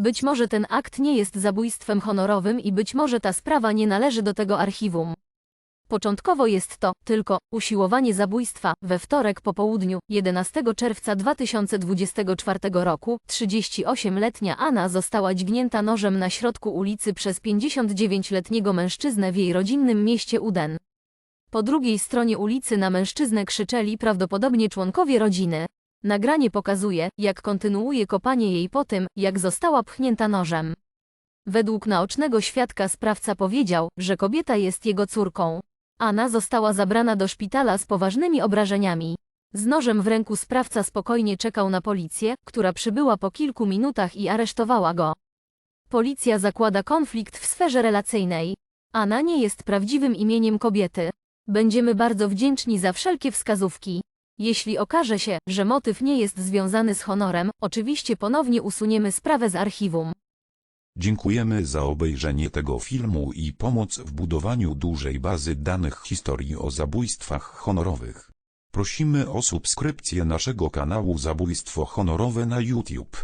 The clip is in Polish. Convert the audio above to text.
Być może ten akt nie jest zabójstwem honorowym i być może ta sprawa nie należy do tego archiwum. Początkowo jest to tylko usiłowanie zabójstwa. We wtorek po południu, 11 czerwca 2024 roku, 38-letnia Anna została dźgnięta nożem na środku ulicy przez 59-letniego mężczyznę w jej rodzinnym mieście Uden. Po drugiej stronie ulicy na mężczyznę krzyczeli prawdopodobnie członkowie rodziny. Nagranie pokazuje, jak kontynuuje kopanie jej po tym, jak została pchnięta nożem. Według naocznego świadka sprawca powiedział, że kobieta jest jego córką. Anna została zabrana do szpitala z poważnymi obrażeniami. Z nożem w ręku sprawca spokojnie czekał na policję, która przybyła po kilku minutach i aresztowała go. Policja zakłada konflikt w sferze relacyjnej. Anna nie jest prawdziwym imieniem kobiety. Będziemy bardzo wdzięczni za wszelkie wskazówki. Jeśli okaże się, że motyw nie jest związany z honorem, oczywiście ponownie usuniemy sprawę z archiwum. Dziękujemy za obejrzenie tego filmu i pomoc w budowaniu dużej bazy danych historii o zabójstwach honorowych. Prosimy o subskrypcję naszego kanału Zabójstwo Honorowe na YouTube.